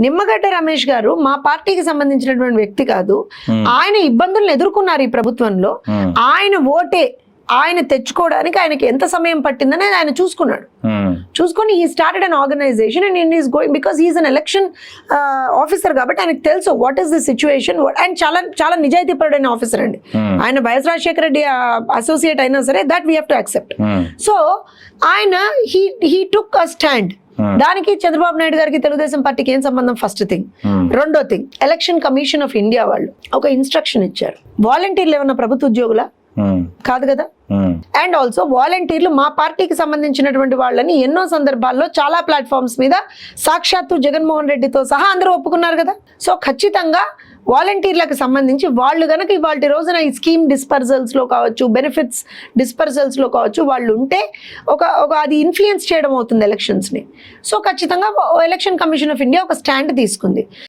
నిమ్మగడ్డ రమేష్ గారు మా పార్టీకి సంబంధించినటువంటి వ్యక్తి కాదు Hmm. ఆయన ఇబ్బందులను ఎదుర్కొన్నారు ఈ ప్రభుత్వంలో Hmm. ఆయన ఓటే ఆయన తెచ్చుకోవడానికి ఆయనకి ఎంత సమయం పట్టిందని ఆయన చూసుకున్నాడు ఉమ్, చూసుకొని ఈ started an organisation and in is going because is an election officer కాబట్టి ఆయనకు తెలుసు what is the situation and చాలా చాలా నిజాయితీపరుడైన ఆఫీసర్ అండి Hmm. ఆయన Y S Rajasekhara Reddy associate అయినా సరే that we have to accept so ఆయన he he took a stand Hmm. దానికి చంద్రబాబు నాయుడు గారికి తెలుగుదేశం పార్టీకి ఏం సంబంధం? First thing Hmm. రెండో thing election commission of India వాళ్ళు ఒక ఇన్స్ట్రక్షన్ ఇచ్చారు. వాలంటీర్లు ఏమన్నా ప్రభుత్వ ఉద్యోగుల? ఉమ్, కాదు కదా? అండ్ ఆల్సో వాలంటీర్లు మా పార్టీకి సంబంధించినటువంటి వాళ్ళని ఎన్నో సందర్భాల్లో చాలా ప్లాట్ఫామ్స్ మీద సాక్షాత్తు జగన్మోహన్ రెడ్డితో సహా అందరూ ఒప్పుకున్నారు కదా? సో ఖచ్చితంగా వాలంటీర్లకు సంబంధించి వాళ్ళు కనుక ఇవాళ రోజున ఈ స్కీమ్ డిస్పర్జల్స్లో కావచ్చు బెనిఫిట్స్ డిస్పర్జల్స్లో కావచ్చు వాళ్ళు ఉంటే ఒక ఒక అది ఇన్ఫ్లుయెన్స్ చేయడం అవుతుంది ఎలక్షన్స్ని. సో ఖచ్చితంగా ఎలక్షన్ కమిషన్ ఆఫ్ ఇండియా ఒక స్టాండ్ తీసుకుంది.